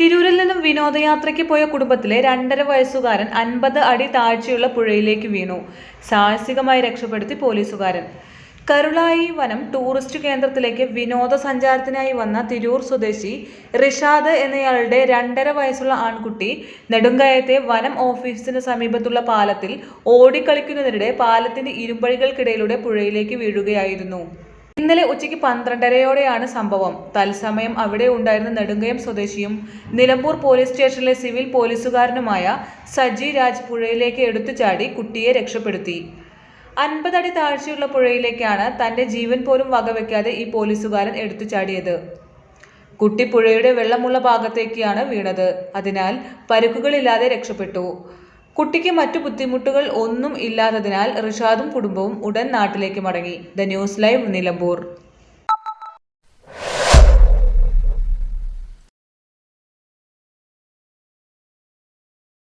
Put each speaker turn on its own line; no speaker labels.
തിരൂരിൽ നിന്നും വിനോദയാത്രയ്ക്ക് പോയ കുടുംബത്തിലെ രണ്ടര വയസ്സുകാരൻ അൻപത് അടി താഴ്ചയുള്ള പുഴയിലേക്ക് വീണു. സാഹസികമായി രക്ഷപ്പെടുത്തി പോലീസുകാരൻ. കരുളായി വനം ടൂറിസ്റ്റ് കേന്ദ്രത്തിലേക്ക് വിനോദസഞ്ചാരത്തിനായി വന്ന തിരൂർ സ്വദേശി റിഷാദ് എന്നയാളുടെ രണ്ടര വയസ്സുള്ള ആൺകുട്ടി നെടുങ്കയത്തെ വനം ഓഫീസിന് സമീപത്തുള്ള പാലത്തിൽ ഓടിക്കളിക്കുന്നതിനിടെ പാലത്തിന്റെ ഇരുമ്പഴികൾക്കിടയിലൂടെ പുഴയിലേക്ക് വീഴുകയായിരുന്നു. ഇന്നലെ ഉച്ചയ്ക്ക് പന്ത്രണ്ടരയോടെയാണ് സംഭവം. തത്സമയം അവിടെ ഉണ്ടായിരുന്ന നെടുങ്കയം സ്വദേശിയും നിലമ്പൂർ പോലീസ് സ്റ്റേഷനിലെ സിവിൽ പോലീസുകാരനുമായ സജി രാജ് പുഴയിലേക്ക് എടുത്തു ചാടി കുട്ടിയെ രക്ഷപ്പെടുത്തി. അൻപതടി താഴ്ചയുള്ള പുഴയിലേക്കാണ് തന്റെ ജീവൻ പോലും വകവെക്കാതെ ഈ പോലീസുകാരൻ എടുത്തു ചാടിയത്. കുട്ടി പുഴയുടെ വെള്ളമുള്ള ഭാഗത്തേക്കാണ് വീണത്. അതിനാൽ പരുക്കുകളില്ലാതെ രക്ഷപ്പെട്ടു. കുട്ടിക്ക് മറ്റു ബുദ്ധിമുട്ടുകൾ ഒന്നും ഇല്ലാത്തതിനാൽ റിഷാദും കുടുംബവും ഉടൻ നാട്ടിലേക്ക് മടങ്ങി. The news live Nilambur.